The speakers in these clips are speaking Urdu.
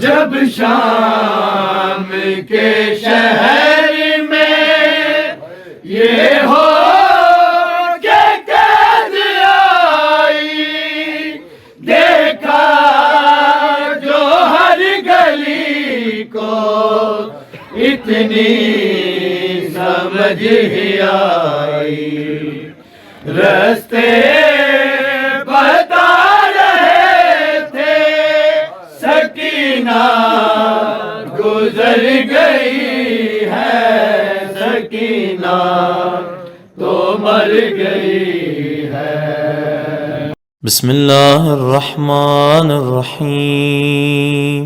جب شام کے شہر میں یہ ہو کہ قید آئی، دیکھا جو ہر گلی کو اتنی سمجھ ہی آئی۔ رستے گزر گئی ہے سکینہ تو مر گئی ہے۔ بسم الله الرحمن الرحيم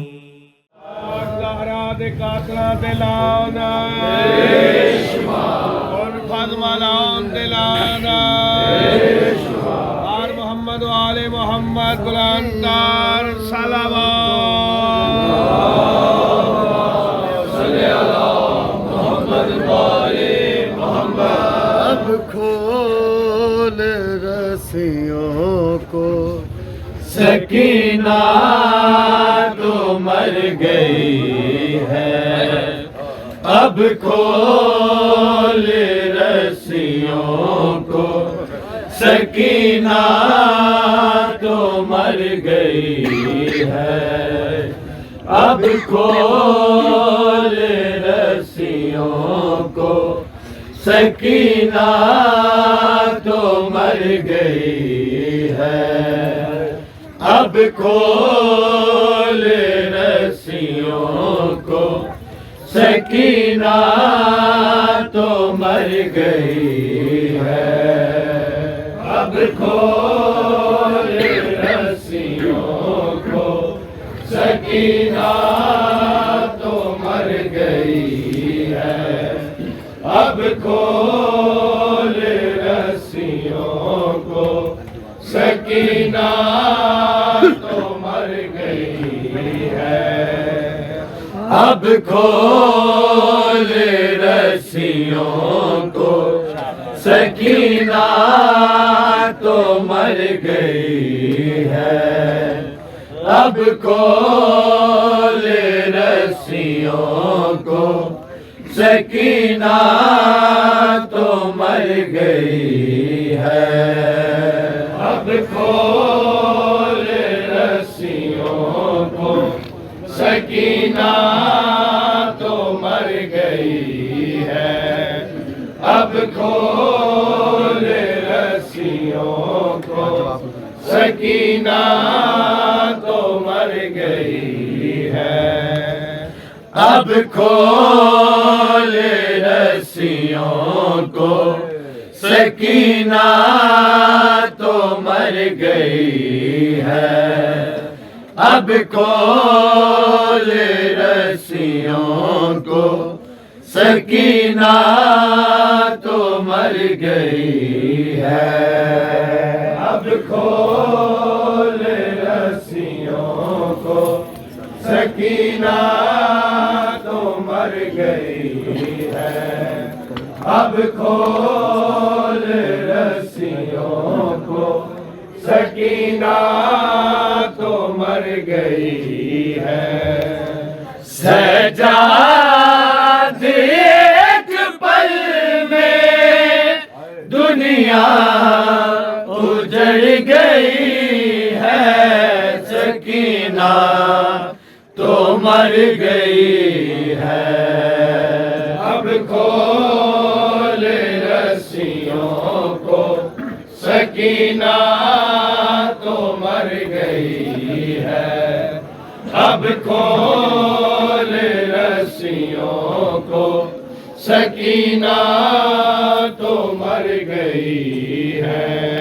زہرا دے قاتلہ دلانا اور فاطمہ لان دلانا اور محمد و آل محمد بلندار اب رسیوں کو۔ سکینہ تو مر گئی ہے۔ اب کھول رسیوں کو۔ سکینہ تو مر گئی ہے۔ اب کھول رسیوں کو۔ سکینہ تو مر گئی ہے۔ اب کھول رسیوں کو۔ سکینہ تو مر گئی ہے۔ اب کھول رسیوں کو۔ سکینہ کھول رسیوں کو سکینہ تو مر گئی ہے۔ اب کھول رسیوں کو سکینہ تو مر گئی ہے۔ اب کھول رسیوں سکینہ تو مر گئی ہے۔ اب کھول رسیوں کو، سکینہ تو مر گئی ہے۔ اب کھول رسیوں کو، سکینہ اب کھول رسیوں کو۔ سکینہ تو مر گئی ہے۔ اب کھول رسیوں کو۔ سکینہ تو مر گئی ہے۔ اب کھول سکینہ تو مر گئی ہے۔ اب کھول رسیوں کو۔ سکینہ تو مر گئی ہے۔ سجاد ایک پل میں دنیا اجڑ گئی۔ مر گئی ہے۔ اب کھول رسیوں کو، سکینہ تو مر گئی ہے۔ اب کھول رسیوں کو، سکینہ تو مر گئی ہے۔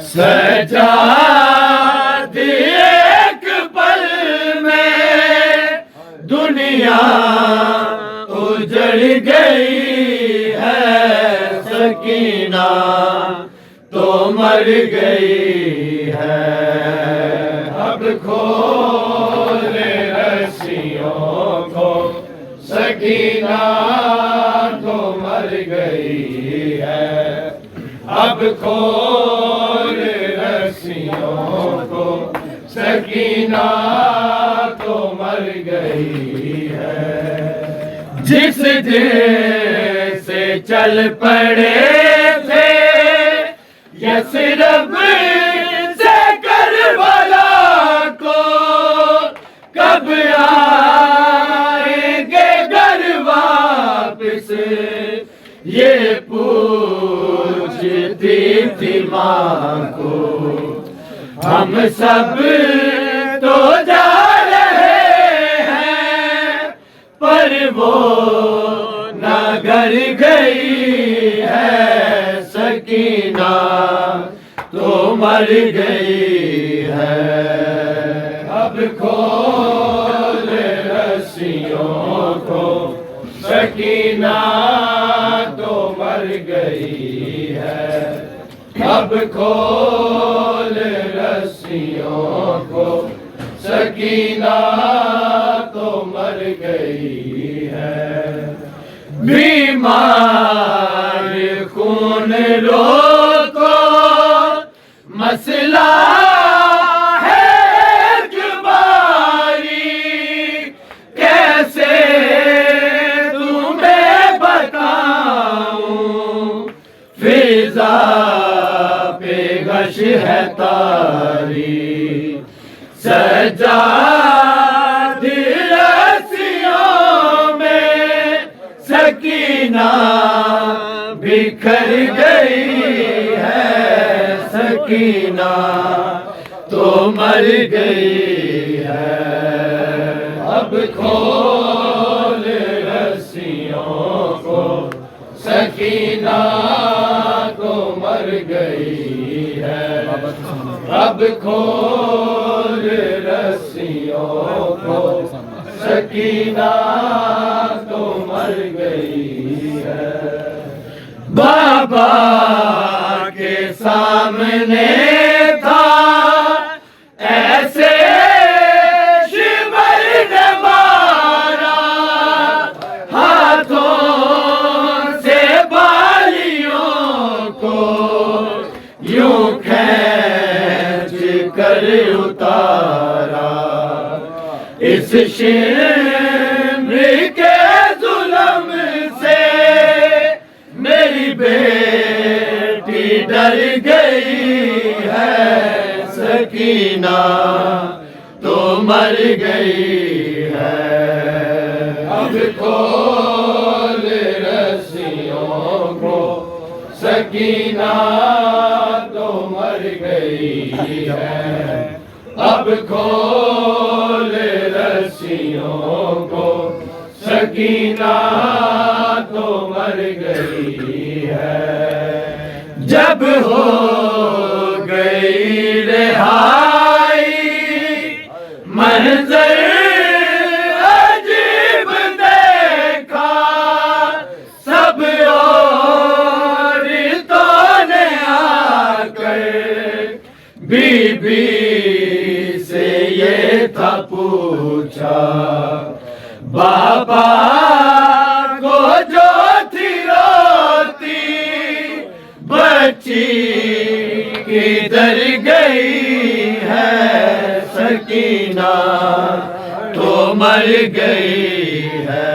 سجاد دنیا اجڑ گئی ہے سکینہ، تو مر گئی ہے۔ اب کھول رسیوں کو سکینہ، تو مر گئی ہے۔ اب کھول رسیوں کو سکینہ، تو مر گئی ہے جس دن سے چل پڑے تھے یسرب سے کربلا کو کب آئیں گے گھر واپس؟ یہ پوچھتی تھی ماں کو، ہم سب تو جا وہ نہ گھر گئی ہے سکینہ، تو مر گئی ہے۔ اب کھول رسیوں کو سکینہ، تو مر گئی ہے۔ اب کھول رسیوں کو سکینہ، تو مر گئی ہے Be my بکھر گئی ہے سکینہ، تو مر گئی ہے۔ اب کھول رسیوں کو، سکینہ، تو مر گئی ہے۔ اب کھول رسیوں کو، سکینہ، تو مر گئی ہے بابا کے سامنے تھا۔ ایسے شمر نے مارا۔ ہاتھوں سے بالیوں کو یوں کھینچ کر اتارا۔ اس شمر کے مر گئی ہے۔ اب کھول رسیوں کو، سکینہ تو مر گئی ہے۔ اب کھول رسیوں کو، سکینہ تو مر گئی ہے۔ جب ہو گئی پوچھا بابا کو جو تھی روتی، بچی کدھر گئی ہے سکینہ، تو مر گئی ہے۔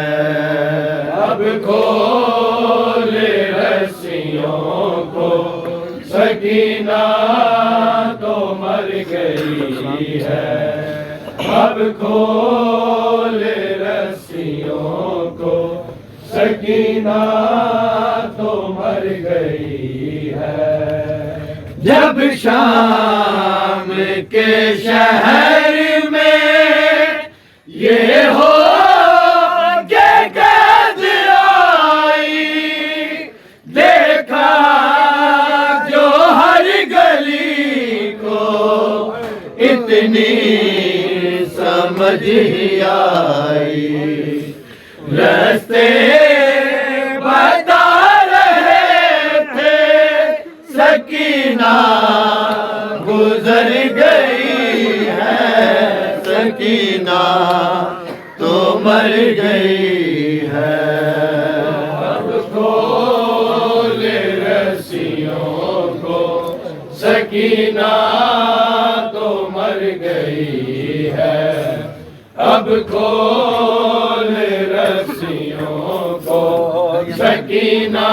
اب کھول رسیوں کو سکینہ، تو مر گئی ہے۔ اب کھول رسیوں کو، سکینہ تو مر گئی ہے۔ جب شام کے شہر میں یہ ہو دیکھا جو گلی کو اتنی سمجھ ہی آئی۔ رستے بتا رہے تھے سکینہ گزر گئی ہے۔ سکینہ تو مر گئی ہے۔ اب کھول رسیوں کو، سکینہ اب کھول رسیوں کو؟ سکینہ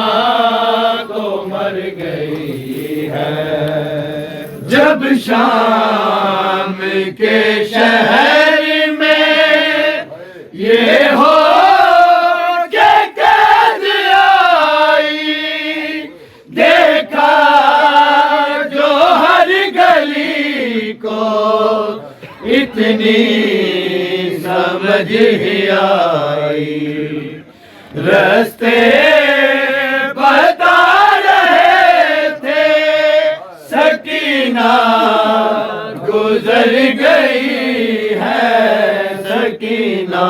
تو مر گئی ہے۔ جب شام کے شہر سمجھ آئی۔ رستے بتا رہے تھے، سکینہ گزر گئی ہے، سکینہ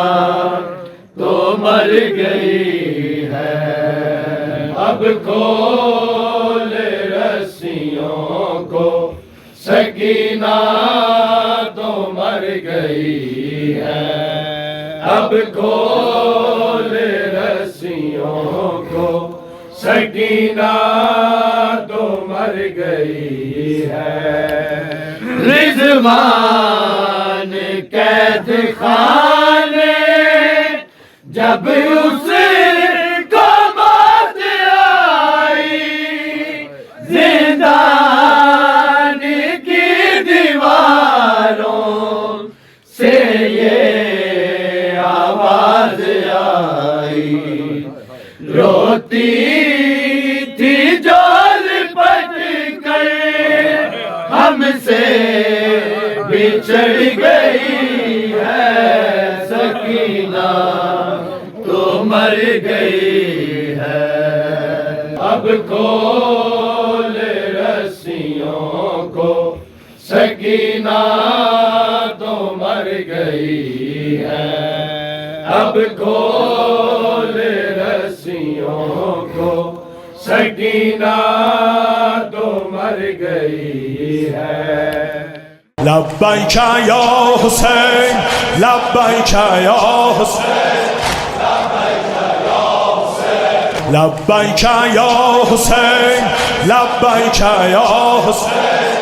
تو مر گئی ہے۔ اب کھول رسیوں کو، سکینہ تو مر گئی ہے۔ اب کھول رسیوں کو سکینہ تو مر گئی ہے۔ رضوان قید خانے جب اس بچھڑ گئی ہے سکینہ، تو مر گئی ہے۔ اب کھول رسیوں کو، سکینہ، تو مر گئی ہے۔ اب کھول رسیوں کو، سکینہ، تو مر گئی ہے۔ لبیک یا حسین لبیک یا حسین لبیک یا حسین لبیک یا حسین.